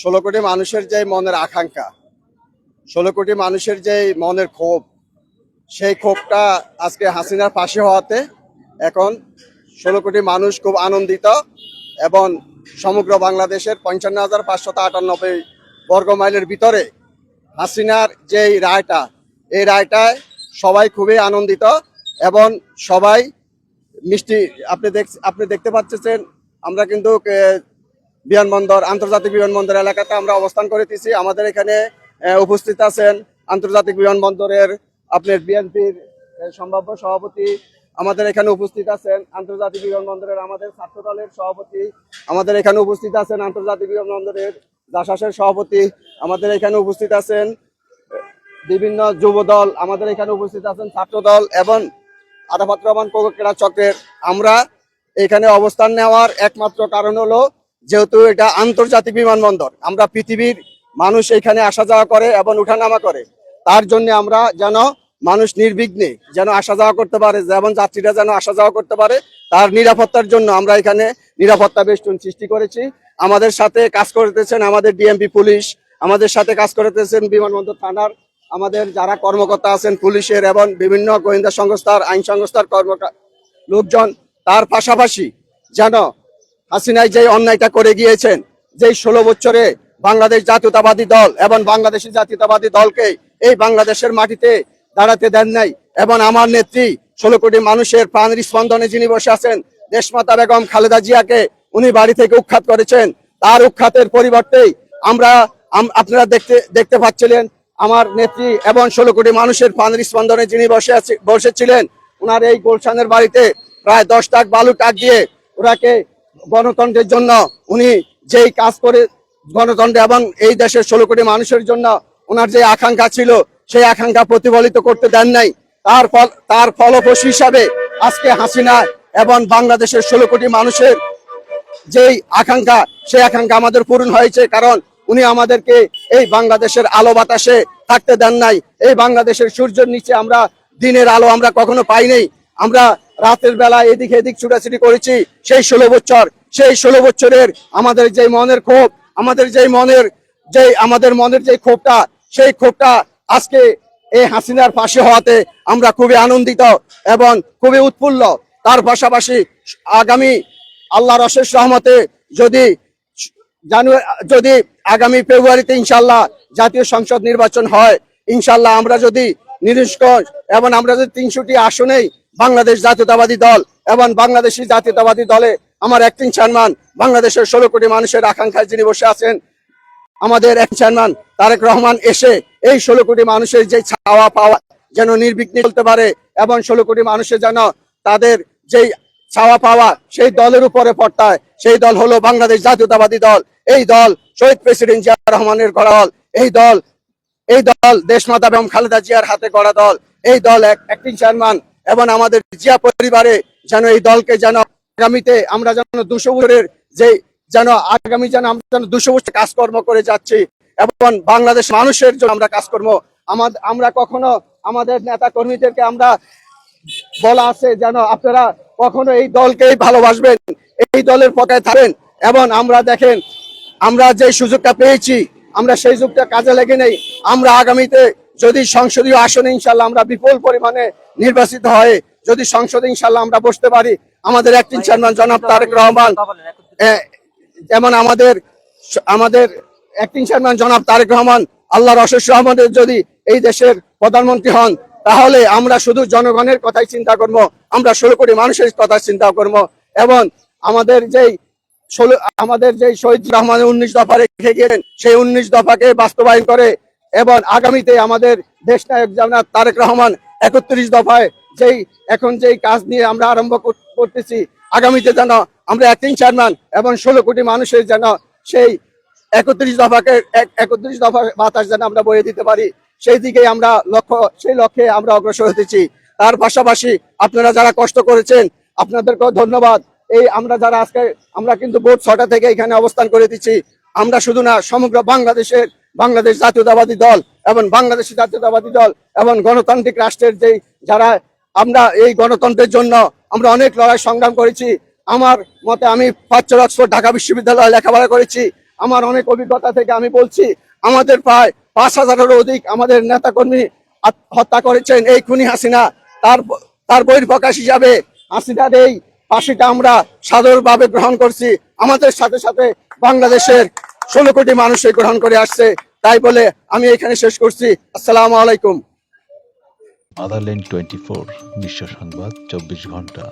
ষোলো কোটি মানুষের যে মনের আকাঙ্ক্ষা, ষোলো কোটি মানুষের যে মনের ক্ষোভ, সেই ক্ষোভটা আজকে হাসিনার পাশে হওয়াতে এখন ষোলো কোটি মানুষ খুব আনন্দিত এবং সমগ্র বাংলাদেশের পঞ্চান্ন হাজার পাঁচশত আটানব্বই বর্গ মাইলের ভিতরে হাসিনার যেই রায়টা, এই রায়টায় সবাই খুবই আনন্দিত এবং সবাই মিষ্টি, আপনি দেখ, আপনি দেখতে পাচ্ছেন, আমরা কিন্তু বিমানবন্দর, আন্তর্জাতিক বিমানবন্দর এলাকাতে আমরা অবস্থান করেছি আমাদের এখানে উপস্থিত আছেন আন্তর্জাতিক বিমানবন্দরের আপনার বিএনপির সম্ভাব্য সভাপতি। আমাদের এখানে উপস্থিত আছেন আন্তর্জাতিক বিমানবন্দরের আমাদের ছাত্র দলের সভাপতি। আমাদের এখানে উপস্থিত আছেন আন্তর্জাতিক বিমানবন্দরের দাসাসের সভাপতি। আমাদের এখানে উপস্থিত আছেন বিভিন্ন যুব দল আমাদের এখানে উপস্থিত আছেন ছাত্র দল এবং আদাফাত রহমান ক্রীড়া চক্রের। আমরা এখানে অবস্থান নেওয়ার একমাত্র কারণ হলো যেহেতু এটা আন্তর্জাতিক বিমানবন্দর, আমরা পৃথিবীর মানুষ এখানে আসা যাওয়া করে এবং উঠানামা করে। তার জন্য আমরা যেন মানুষ নির্বিঘ্নে যেন আসা যাওয়া করতে পারে, যেমন যাত্রীরা যেন আসা যাওয়া করতে পারে, তার নিরাপত্তার জন্য আমরা এখানে নিরাপত্তা বেষ্টন সৃষ্টি করেছি। আমাদের সাথে কাজ করতেছেন আমাদের ডিএমপি পুলিশ, আমাদের সাথে কাজ করতেছেন বিমানবন্দর থানার, আমাদের যারা কর্মকর্তা আছেন পুলিশের এবং বিভিন্ন গোয়েন্দা সংস্থার, আইন সংস্থার কর্মকর্তা লোকজন। তার পাশাপাশি যেন হাসিনাই যে অন্যায়টা করে গিয়েছেন, যেই ষোলো বছরে বাংলাদেশ জাতীয়তাবাদী দল এবং বাংলাদেশের জাতীয়তাবাদী দলকে এই বাংলাদেশের মাটিতে দাঁড়াতে দেন নাই এবং আমার নেত্রী ষোলো কোটি মানুষের প্রাণের স্পন্দনে যিনি বসে আছেন, দেশমাতা বেগম খালেদা জিয়াকে উনি বাড়ি থেকে উৎখাত করেছেন। তার উৎখাতের পরিবর্তেই আমরা আপনারা দেখতে দেখতে পাচ্ছিলেন, আমার নেত্রী এবং ষোলো কোটি মানুষের প্রাণের স্পন্দনে যিনি বসে আছে, বসেছিলেন ওনার এই গোলশানের বাড়িতে প্রায় দশ টাক বালু টাক দিয়ে ওনাকে গণতন্ত্রের জন্য উনি যেই কাজ করে গণতন্ত্র এবং এই দেশের ষোলো কোটি মানুষের জন্য ওনার যে আকাঙ্ক্ষা ছিল, সেই আকাঙ্ক্ষা প্রতিফলিত করতে দেন নাই। তার ফল তার ফলপ্রসূ হিসাবে আজকে হাসিনা এবং বাংলাদেশের ষোলো কোটি মানুষের যেই আকাঙ্ক্ষা, সেই আকাঙ্ক্ষা আমাদের পূরণ হয়েছে কারণ উনি আমাদেরকে এই বাংলাদেশের আলো বাতাসে থাকতে দেন নাই। এই বাংলাদেশের সূর্যের নিচে আমরা দিনের আলো আমরা কখনো পাই নাই। আমরা রাতের বেলা এদিক এদিক ছুটাছুটি করেছি। সেই ষোলো বছর, সেই ষোলো বছরের আমাদের যে মনের ক্ষোভ, আমাদের যে মনের যে আমাদের মনের যে ক্ষোভটা, সেই ক্ষোভটা আজকে এই হাসিনার পাশে হওয়াতে আমরা খুবই আনন্দিত এবং খুবই উৎফুল্ল। তার পাশাপাশি আগামী আল্লাহর অশেষ রহমতে যদি জানুয়ারি যদি আগামী ফেব্রুয়ারিতে ইনশাল্লাহ জাতীয় সংসদ নির্বাচন হয় ইনশাল্লাহ আমরা যদি নিরস্কর এবং আমরা যদি তিনশোটি আসনেই বাংলাদেশ জাতীয়তাবাদী দল এবং বাংলাদেশি জাতীয়তাবাদী দলে আমার অ্যাক্টিং চেয়ারম্যান বাংলাদেশের ষোলো কোটি মানুষের আকাঙ্ক্ষায় যিনি বসে আছেন, আমাদের এক চেয়ারম্যান তারেক রহমান এসে এই ষোলো কোটি মানুষের যে ছাওয়া পাওয়া যেন নির্বিঘ্নে চলতে পারে এবং ষোলো কোটি মানুষের যেন তাদের যেই ছাওয়া পাওয়া সেই দলের উপরে পড়তায়, সেই দল হলো বাংলাদেশ জাতীয়তাবাদী দল। এই দল শহীদ প্রেসিডেন্ট জিয়া রহমানের গড়া দল। এই দল এই দল দেশমাতা এবং খালেদা জিয়ার হাতে গড়া দল। এই দল অ্যাক্টিং চেয়ারম্যান এবং আমাদের জিয়া পরিবারে যেন এই দলকে যেন আগামীতে আমরা যেন দুশো বছরের যে যেন আগামী যেন আমরা যেন দুশো বছর কাজকর্ম করে যাচ্ছি এবং বাংলাদেশ মানুষের জন্য আমরা কাজকর্ম। আমাদের আমরা কখনো আমাদের নেতা কর্মীদেরকে আমরা বলা আছে যেন আপনারা কখনো এই দলকেই ভালোবাসবেন, এই দলের পকায় থাকেন এবং আমরা দেখেন, আমরা যে সুযোগটা পেয়েছি, আমরা সেই সুযোগটা কাজে লেগে নেই। আমরা আগামীতে যদি সংসদীয় আসনে ইনশাল্লাহ আমরা বিপুল পরিমাণে নির্বাচিত হয়ে যদি সংসদে ইনশাল্লাহ আমরা বসতে পারি, আমাদের একদিন চেয়ারম্যান জনাব তারেক রহমান যেমন আমাদের আমাদের অ্যাক্টিং চেয়ারম্যান জনাব তারেক রহমান, আল্লাহর অশেষ রহমানের যদি এই দেশের প্রধানমন্ত্রী হন, তাহলে আমরা শুধু জনগণের কথাই চিন্তা করব, আমরা ষোলো কোটি মানুষের কথা চিন্তা করব। এবং আমাদের যেই ষোলো, আমাদের যেই শহীদ রহমান উনিশ দফা রেখে গিয়েছেন, সেই উনিশ দফাকে বাস্তবায়ন করে, এবং আগামীতে আমাদের দেশ নায়ক জানাব তারেক রহমান একত্রিশ দফায় যেই, এখন যেই কাজ নিয়ে আমরা আরম্ভ করতেছি, আগামীতে যেন আমরা অ্যাক্টিং চেয়ারম্যান এবং ষোলো কোটি মানুষের যেন সেই একত্রিশ দফাকে, এক- একত্রিশ দফা বাতাস যেন আমরা বয়ে দিতে পারি, সেই দিকে আমরা লক্ষ্য, সেই লক্ষ্যে আমরা অগ্রসর হতেছি। তার পাশাপাশি আপনারা যারা কষ্ট করেছেন, আপনাদেরকেও ধন্যবাদ। এই আমরা যারা আজকে, আমরা কিন্তু ভোর ছটা থেকে এখানে অবস্থান করে দিচ্ছি। আমরা শুধু না, সমগ্র বাংলাদেশের বাংলাদেশ জাতীয়তাবাদী দল এবং বাংলাদেশি জাতীয়তাবাদী দল এবং গণতান্ত্রিক রাষ্ট্রের যেই যারা, আমরা এই গণতন্ত্রের জন্য আমরা অনেক লড়াই সংগ্রাম করেছি। আমার মতে আমি পাঁচচর অক্সফোর্ড ঢাকা বিশ্ববিদ্যালয়ে লেখাপড়া করেছি। আমার অনেক অভিজ্ঞতা থেকে আমি বলছি, আমাদের প্রায় পাঁচ হাজারেরও অধিক আমাদের নেতাকর্মী হত্যা করেছেন এই খুনি হাসিনা। তার তার বহির্প্রকাশ হিসাবে হাসিনার এই ফাঁসিটা আমরা সাদরভাবে গ্রহণ করছি। আমাদের সাথে সাথে বাংলাদেশের ষোলো কোটি মানুষই গ্রহণ করে আসছে। তাই বলে আমি এখানে শেষ করছি। আসসালামু আলাইকুম। আদারল্যান্ড টোয়েন্টি ফোর বিশ্ব সংবাদ চব্বিশ ঘণ্টা।